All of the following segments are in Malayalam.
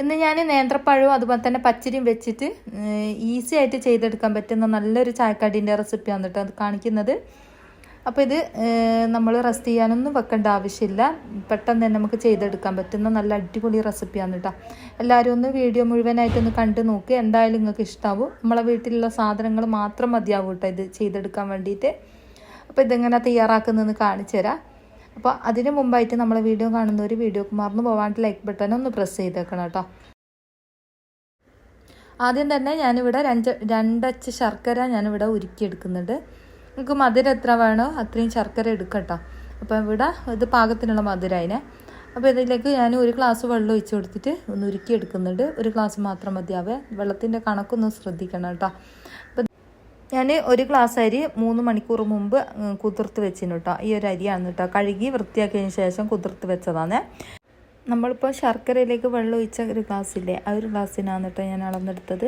ഇന്ന് ഞാൻ നേന്ത്രപ്പഴവും അതുപോലെ തന്നെ പച്ചരിയും വെച്ചിട്ട് ഈസി ആയിട്ട് ചെയ്തെടുക്കാൻ പറ്റുന്ന നല്ലൊരു ചായക്കടീന്റെ റെസിപ്പിയാണ് കേട്ടോ അത് കാണിക്കുന്നത്. അപ്പോൾ ഇത് നമ്മൾ റെസ്റ്റ് ചെയ്യാനൊന്നും വെക്കേണ്ട ആവശ്യമില്ല. പെട്ടെന്ന് തന്നെ നമുക്ക് ചെയ്തെടുക്കാൻ പറ്റുന്ന നല്ല അടിപൊളി റെസിപ്പിയാണ് കേട്ടോ. എല്ലാവരും ഒന്ന് വീഡിയോ മുഴുവനായിട്ടൊന്ന് കണ്ടു നോക്ക്. എന്തായാലും നിങ്ങൾക്ക് ഇഷ്ടാവും. നമ്മളെ വീട്ടിലുള്ള സാധനങ്ങൾ മാത്രം മതിയാവും കേട്ടോ ഇത് ചെയ്തെടുക്കാൻ വേണ്ടിയിട്ട്. അപ്പോൾ ഇതെങ്ങനെ തയ്യാറാക്കുന്നതെന്ന് കാണിച്ചു തരാം. അപ്പോൾ അതിന് മുമ്പായിട്ട് നമ്മളെ വീഡിയോ കാണുന്ന ഒരു വീഡിയോക്ക് മറന്നു പോകാണ്ട് ലൈക്ക് ബട്ടൺ ഒന്ന് പ്രസ് ചെയ്തേക്കണം കേട്ടോ. ആദ്യം തന്നെ ഞാനിവിടെ രണ്ട് രണ്ടച്ച് ശർക്കര ഞാനിവിടെ ഉരുക്കിയെടുക്കുന്നുണ്ട്. നിങ്ങൾക്ക് മധുരം എത്ര വേണോ അത്രയും ശർക്കര എടുക്കട്ടോ. അപ്പോൾ ഇവിടെ ഇത് പാകത്തിനുള്ള മധുര അതിനെ അപ്പോൾ ഇതിലേക്ക് ഞാൻ ഒരു ഗ്ലാസ് വെള്ളം ഒഴിച്ചു കൊടുത്തിട്ട് ഒന്ന് ഉരുക്കി എടുക്കുന്നുണ്ട് ഒരു ഗ്ലാസ് മാത്രം മതിയാവേ. വെള്ളത്തിന്റെ കണക്കൊന്ന് ശ്രദ്ധിക്കണം കേട്ടോ. ഞാൻ ഒരു ഗ്ലാസ് അരി മൂന്ന് മണിക്കൂർ മുമ്പ് കുതിർത്ത് വെച്ചിന് കേട്ടോ ഈ ഒരു അരിയാണ് കേട്ടോ കഴുകി വൃത്തിയാക്കിയതിന് ശേഷം കുതിർത്ത് വെച്ചതാണ്. നമ്മളിപ്പോൾ ശർക്കരയിലേക്ക് വെള്ളം ഒഴിച്ച ഒരു ഗ്ലാസ്സില്ലേ ആ ഒരു ഗ്ലാസ്സിനാണ് കേട്ടോ ഞാൻ അളന്നെടുത്തത്.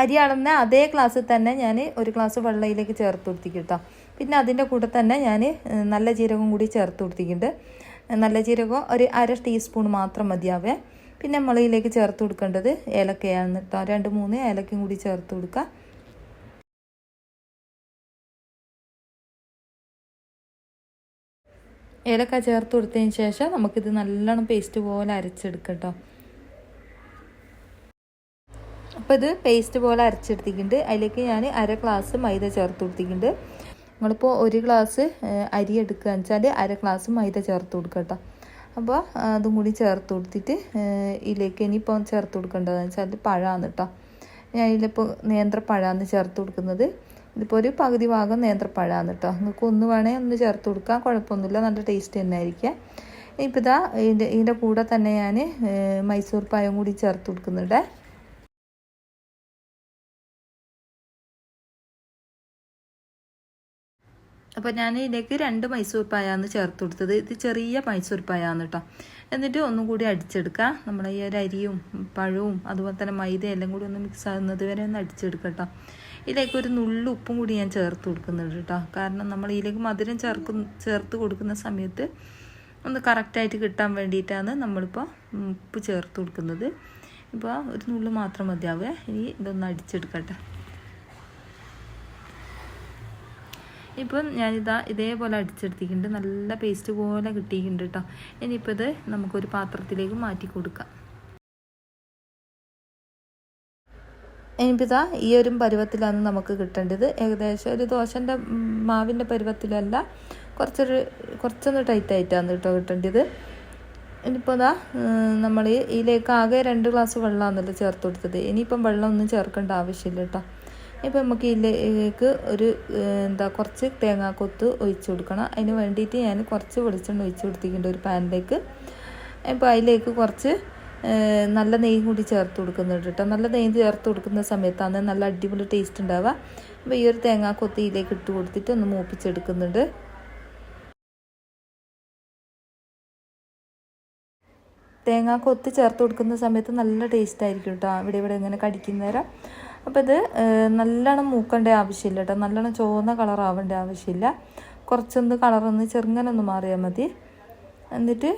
അരി അളന്ന അതേ ഗ്ലാസ്സിൽ തന്നെ ഞാൻ ഒരു ഗ്ലാസ് വെള്ളയിലേക്ക് ചേർത്ത് കൊടുത്തിക്കിട്ടോ പിന്നെ അതിന്റെ കൂടെ തന്നെ ഞാൻ നല്ല ജീരകം കൂടി ചേർത്ത് കൊടുത്തിട്ടുണ്ട് നല്ല ജീരകം ഒരു അര ടീസ്പൂൺ മാത്രം മതിയാവേ. പിന്നെ മുളയിലേക്ക് ചേർത്ത് കൊടുക്കേണ്ടത് ഏലക്കയാണ് കേട്ടോ. രണ്ട് മൂന്ന് ഏലക്കയും കൂടി ചേർത്ത് കൊടുക്കുക ഏലക്ക ചേർത്ത് കൊടുത്തതിന് ശേഷം നമുക്കിത് നല്ലോണം പേസ്റ്റ് പോലെ അരച്ചെടുക്കട്ടോ അപ്പോൾ ഇത് പേസ്റ്റ് പോലെ അരച്ചെടുത്തിട്ടുണ്ട്. അതിലേക്ക് ഞാൻ അര ഗ്ലാസ് മൈദ ചേർത്ത് കൊടുത്തിട്ടുണ്ട്. നിങ്ങളിപ്പോൾ ഒരു ഗ്ലാസ് അരി എടുക്കുകയെന്ന് വെച്ചാൽ അര ഗ്ലാസ് മൈദ ചേർത്ത് കൊടുക്കുക അപ്പോൾ അതും കൂടി ചേർത്ത് കൊടുത്തിട്ട് ഇതിലേക്ക് ഇനിയിപ്പോൾ ചേർത്ത് കൊടുക്കേണ്ടതെന്ന് വെച്ചാൽ അത് പഴമാണ് കേട്ടോ ഞാൻ ഇതിലിപ്പോൾ നേന്ത്രപ്പഴമാണ് ചേർത്ത് കൊടുക്കുന്നത്. ഇതിപ്പോൾ ഒരു പകുതി ഭാഗം നേന്ത്രപ്പഴമാണ് കേട്ടോ നിങ്ങൾക്ക് ഒന്ന് വേണേൽ ഒന്ന് ചേർത്ത് കൊടുക്കാം. കുഴപ്പമൊന്നുമില്ല. നല്ല ടേസ്റ്റ് തന്നെ ആയിരിക്കാം. ഇപ്പോൾ ഇതാ ഇതിന്റെ ഇതിന്റെ കൂടെ തന്നെ ഞാൻ മൈസൂർ പായം കൂടി ചേർത്ത് കൊടുക്കുന്നുണ്ട്. അപ്പോൾ ഞാൻ ഇതിലേക്ക് രണ്ട് മൈസൂർ പായാണ് ചേർത്ത് കൊടുത്തത്. ഇത് ചെറിയ മൈസൂർ പായാണ് കേട്ടോ എന്നിട്ട് ഒന്നും കൂടി അടിച്ചെടുക്കുക നമ്മുടെ ഈ ഒരു അരിയും പഴവും അതുപോലെ തന്നെ മൈദ എല്ലാം കൂടി ഒന്ന് മിക്സ് ആകുന്നത് വരെ ഒന്ന് അടിച്ചെടുക്കുക കേട്ടോ ഇതിലേക്ക് ഒരു നുള്ളു ഉപ്പും കൂടി ഞാൻ ചേർത്ത് കൊടുക്കുന്നുണ്ട് കേട്ടോ കാരണം നമ്മൾ ഇതിലേക്ക് മധുരം ചേർക്കും ചേർത്ത് കൊടുക്കുന്ന സമയത്ത് ഒന്ന് കറക്റ്റായിട്ട് കിട്ടാൻ വേണ്ടിയിട്ടാണ് നമ്മളിപ്പോൾ ഉപ്പ് ചേർത്ത് കൊടുക്കുന്നത്. ഇപ്പോൾ ഒരു നുള്ളു മാത്രം മതിയാവുക. ഇനി ഇതൊന്ന് അടിച്ചെടുക്കട്ടെ ഇപ്പം ഞാനിതാ ഇതേപോലെ അടിച്ചെടുത്തിട്ടുണ്ട്. നല്ല പേസ്റ്റ് പോലെ കിട്ടിയിട്ടുണ്ട് കേട്ടോ ഇനിയിപ്പോൾ ഇത് നമുക്കൊരു പാത്രത്തിലേക്ക് മാറ്റി കൊടുക്കാം. ഇനിയിപ്പോൾ ഇതാ ഈ ഒരു പരുവത്തിലാണ് നമുക്ക് കിട്ടേണ്ടത്. ഏകദേശം ഒരു ദോശന്റെ മാവിന്റെ പരുവത്തിലല്ല കുറച്ചൊരു കുറച്ചൊന്ന് ടൈറ്റ് ആയിട്ടാണ് കേട്ടോ കിട്ടേണ്ടത്. ഇനിയിപ്പോൾ ഇതാ നമ്മൾ ഇതിലേക്ക് ആകെ രണ്ട് ഗ്ലാസ് വെള്ളമാണല്ലോ ചേർത്ത് കൊടുത്തത്. ഇനിയിപ്പം വെള്ളം ഒന്നും ചേർക്കേണ്ട ആവശ്യമില്ല കേട്ടോ ഇപ്പം നമുക്ക് ഇതിലേക്ക് ഒരു എന്താ കുറച്ച് തേങ്ങാക്കൊത്ത് ഒഴിച്ചു കൊടുക്കണം. അതിന് വേണ്ടിയിട്ട് ഞാൻ കുറച്ച് വെളിച്ചെണ്ണ ഒഴിച്ചു കൊടുത്തിട്ടുണ്ട് ഒരു പാനിലേക്ക്. ഇപ്പോൾ അതിലേക്ക് കുറച്ച് നല്ല നെയ്യും കൂടി ചേർത്ത് കൊടുക്കുന്നുണ്ട് കേട്ടോ. നല്ല നെയ്യ് ചേർത്ത് കൊടുക്കുന്ന സമയത്താണ് നല്ല അടിപൊളി ടേസ്റ്റ് ഉണ്ടാവുക. അപ്പോൾ ഈ ഒരു തേങ്ങാക്കൊത്ത് ഇതിലേക്ക് ഇട്ട് കൊടുത്തിട്ട് ഒന്ന് മൂപ്പിച്ചെടുക്കുന്നുണ്ട്. തേങ്ങാക്കൊത്ത് കൊത്ത് ചേർത്ത് കൊടുക്കുന്ന സമയത്ത് നല്ല ടേസ്റ്റ് ആയിരിക്കും കേട്ടോ. ഇവിടെ ഇവിടെ ഇങ്ങനെ കടിക്കുന്നേരം. അപ്പോൾ ഇത് നല്ലോണം മൂക്കേണ്ട ആവശ്യമില്ല കേട്ടോ. നല്ലോണം ചുവന്ന കളർ ആവേണ്ട ആവശ്യമില്ല. കുറച്ചൊന്ന് കളറൊന്ന് ചെറുങ്ങനൊന്ന് മാറിയാൽ മതി. എന്നിട്ട്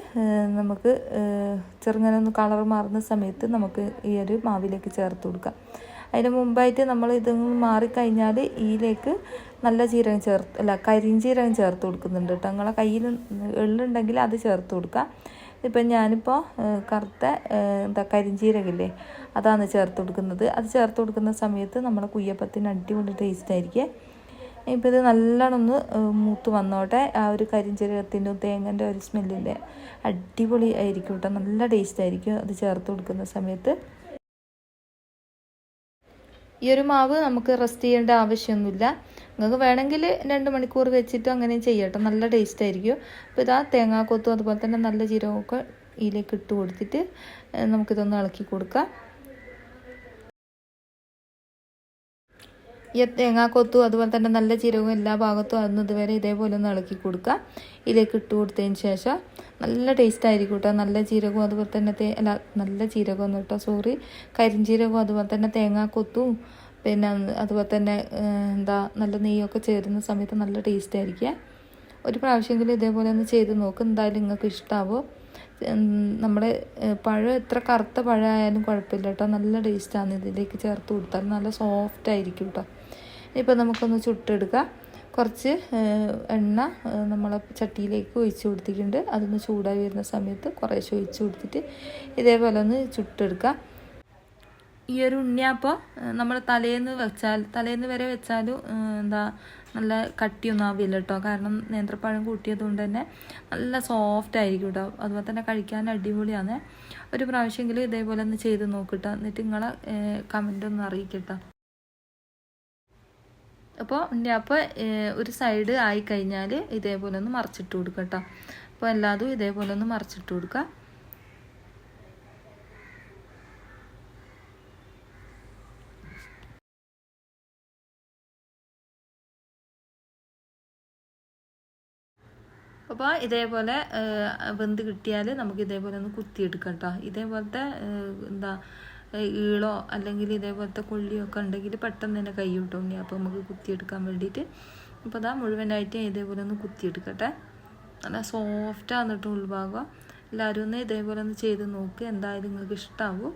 നമുക്ക് ചെറുങ്ങനൊന്ന് കളർ മാറുന്ന സമയത്ത് നമുക്ക് ഈ ഒരു മാവിലേക്ക് ചേർത്ത് കൊടുക്കാം. അതിന് മുമ്പായിട്ട് നമ്മൾ ഇത് മാറിക്കഴിഞ്ഞാൽ ഈയിലേക്ക് നല്ല ജീരകം ചേർത്ത് അല്ല കരിഞ്ചീരകം ചേർത്ത് കൊടുക്കുന്നുണ്ട് കേട്ടോ. നിങ്ങളെ കയ്യിൽ എള്ളുണ്ടെങ്കിൽ അത് ചേർത്ത് കൊടുക്കാം. ഇപ്പം ഞാനിപ്പോൾ കറുത്ത എന്താ കരിഞ്ചീരകില്ലേ അതാണ് ചേർത്ത് കൊടുക്കുന്നത്. അത് ചേർത്ത് കൊടുക്കുന്ന സമയത്ത് നമ്മുടെ കുയ്യപ്പത്തിന് അടിപൊളി ടേസ്റ്റ് ആയിരിക്കും. ഇപ്പം ഇത് നല്ലോണം ഒന്ന് മൂത്ത് വന്നോട്ടെ. ആ ഒരു കരിഞ്ചീരകത്തിന്റെ തേങ്ങന്റെ ഒരു സ്മെല്ലിന്റെ അടിപൊളി ആയിരിക്കും കേട്ടോ നല്ല ടേസ്റ്റ് ആയിരിക്കും അത് ചേർത്ത് കൊടുക്കുന്ന സമയത്ത്. ഈ ഒരു മാവ് നമുക്ക് റെസ്റ്റ് ചെയ്യേണ്ട ആവശ്യമൊന്നുമില്ല. നിങ്ങൾക്ക് വേണമെങ്കിൽ രണ്ട് മണിക്കൂർ വെച്ചിട്ട് അങ്ങനെ ചെയ്യട്ടോ. നല്ല ടേസ്റ്റ് ആയിരിക്കും. അപ്പോൾ ഇതാ തേങ്ങാക്കൊത്തും അതുപോലെ തന്നെ നല്ല ജീരകമൊക്കെ ഇതിലേക്ക് ഇട്ട് കൊടുത്തിട്ട് നമുക്കിതൊന്ന് ഇളക്കി കൊടുക്കാം. ഈ തേങ്ങാക്കൊത്തും അതുപോലെ തന്നെ നല്ല ജീരകവും എല്ലാ ഭാഗത്തും അന്ന് ഇതുവരെ ഇതേപോലെ ഒന്ന് ഇളക്കി കൊടുക്കുക ഇതിലേക്ക് ഇട്ട് കൊടുത്തതിന് ശേഷം നല്ല ടേസ്റ്റ് ആയിരിക്കും കേട്ടോ നല്ല ജീരകവും അതുപോലെ തന്നെ അല്ല നല്ല ജീരകം കേട്ടോ സോറി കരിഞ്ചീരകവും അതുപോലെ തന്നെ തേങ്ങാക്കൊത്തും പിന്നെ അതുപോലെ തന്നെ എന്താ നല്ല നെയ്യൊക്കെ ചേരുന്ന സമയത്ത് നല്ല ടേസ്റ്റ് ആയിരിക്കുക ഒരു പ്രാവശ്യമെങ്കിലും ഇതേപോലെ ഒന്ന് ചെയ്ത് നോക്ക് എന്തായാലും നിങ്ങൾക്ക് ഇഷ്ടമാവും നമ്മുടെ പഴം എത്ര കറുത്ത പഴമായാലും കുഴപ്പമില്ല കേട്ടോ. നല്ല ടേസ്റ്റാണ് ഇതിലേക്ക് ചേർത്ത് കൊടുത്താൽ. നല്ല സോഫ്റ്റ് ആയിരിക്കും കേട്ടോ. ഇപ്പോൾ നമുക്കൊന്ന് ചുട്ടെടുക്കാം. കുറച്ച് എണ്ണ നമ്മളെ ചട്ടിയിലേക്ക് ഒഴിച്ച് കൊടുത്തിട്ടുണ്ട്. അതൊന്ന് ചൂടായി വരുന്ന സമയത്ത് കുറേശ്ശെ ഒഴിച്ച് കൊടുത്തിട്ട് ഇതേപോലെ ഒന്ന് ചുട്ടെടുക്കുക ഈ ഒരു ഉണ്ണിയപ്പം നമ്മൾ തലേന്ന് വെച്ചാൽ തലേന്ന് വരെ വെച്ചാലും എന്താ നല്ല കട്ടിയൊന്നും ആവില്ല കേട്ടോ കാരണം നേന്ത്രപ്പഴം കൂട്ടിയത് കൊണ്ട് തന്നെ നല്ല സോഫ്റ്റ് ആയിരിക്കും കേട്ടോ അതുപോലെ തന്നെ കഴിക്കാൻ അടിപൊളിയാണ്. ഒരു പ്രാവശ്യമെങ്കിലും ഇതേപോലെ ഒന്ന് ചെയ്ത് നോക്കിട്ടോ എന്നിട്ട് നിങ്ങളെ കമന്റ് ഒന്ന് അറിയിക്കട്ടോ അപ്പോൾ ഉണ്ണിയപ്പം ഒരു സൈഡ് ആയി കഴിഞ്ഞാൽ ഇതേപോലെ ഒന്ന് മറിച്ചിട്ട് കൊടുക്കുക കേട്ടോ അപ്പോൾ എല്ലാതും ഇതേപോലെ ഒന്ന് മറിച്ചിട്ട് കൊടുക്കുക അപ്പോൾ ഇതേപോലെ വെന്ത് കിട്ടിയാൽ നമുക്ക് ഇതേപോലെ ഒന്ന് കുത്തിയെടുക്കാം കേട്ടോ ഇതേപോലത്തെ എന്താ ഈളോ അല്ലെങ്കിൽ ഇതേപോലത്തെ കൊള്ളിയോ ഒക്കെ ഉണ്ടെങ്കിൽ പെട്ടെന്ന് തന്നെ കൈ കിട്ടും അപ്പോൾ നമുക്ക് കുത്തിയെടുക്കാൻ വേണ്ടിയിട്ട് അപ്പോൾ അതാ മുഴുവനായിട്ട് ഇതേപോലെ ഒന്ന് കുത്തിയെടുക്കട്ടെ. നല്ല സോഫ്റ്റ് ആന്നിട്ട് ഉൾഭാഗം. എല്ലാവരും ഒന്ന് ഇതേപോലെ ഒന്ന് ചെയ്ത് നോക്ക്. എന്തായാലും നിങ്ങൾക്ക് ഇഷ്ടമാവും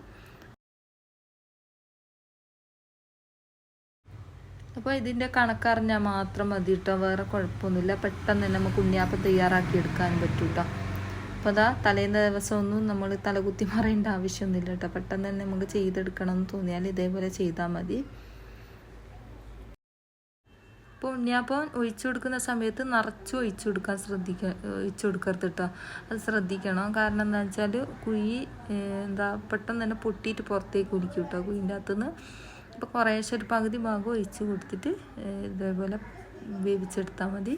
അപ്പോൾ ഇതിന്റെ കണക്കറിഞ്ഞാൽ മാത്രം മതി കേട്ടോ വേറെ കുഴപ്പമൊന്നുമില്ല. പെട്ടെന്ന് തന്നെ നമുക്ക് ഉണ്ണിയാപ്പം തയ്യാറാക്കി എടുക്കാൻ പറ്റും കേട്ടോ അപ്പോൾ അതാ തലേന്ന ദിവസമൊന്നും നമ്മൾ തലകുത്തി മറയേണ്ട ആവശ്യമൊന്നുമില്ല കേട്ടോ. പെട്ടെന്ന് തന്നെ നമുക്ക് ചെയ്തെടുക്കണം എന്ന് തോന്നിയാൽ ഇതേപോലെ ചെയ്താൽ മതി. അപ്പോൾ ഉണ്ണിയപ്പം ഒഴിച്ചു കൊടുക്കുന്ന സമയത്ത് നിറച്ച് ഒഴിച്ചു കൊടുക്കാൻ ശ്രദ്ധിക്ക ഒഴിച്ചു കൊടുക്കരുത് കേട്ടോ. അത് ശ്രദ്ധിക്കണം. കാരണം എന്താ വെച്ചാൽ കുഴി എന്താ പെട്ടെന്ന് തന്നെ പൊട്ടിയിട്ട് പുറത്തേക്ക് ഒലിക്കും കേട്ടോ. കുഴിന്റെ അകത്തുനിന്ന് കുറേശ്ശെ ഒരു പകുതി ഭാഗം ഒഴിച്ച് കൊടുത്തിട്ട് ഇതേപോലെ വേവിച്ചെടുത്താൽ മതി.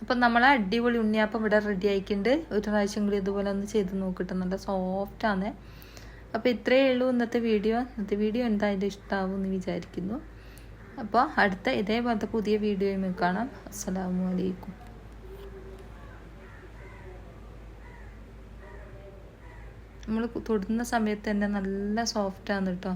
അപ്പം നമ്മൾ അടിപൊളി ഉണ്ണിയപ്പം ഇവിടെ റെഡി ആയിക്കുണ്ട് ഒരു പ്രാവശ്യം കൂടി ഇതുപോലെ ഒന്ന് ചെയ്ത് നോക്കിയിട്ട് നല്ല സോഫ്റ്റാണ് അപ്പോൾ ഇത്രയേ ഉള്ളൂ ഇന്നത്തെ വീഡിയോ ഇന്നത്തെ വീഡിയോ എന്തായാലും ഇഷ്ടമാവും എന്ന് വിചാരിക്കുന്നു. അപ്പോൾ അടുത്ത ഇതേപോലത്തെ പുതിയ വീഡിയോയും കാണാം. അസ്സലാമു വലൈക്കും നമ്മൾ തൊടുന്ന സമയത്ത് തന്നെ നല്ല സോഫ്റ്റാണ് കേട്ടോ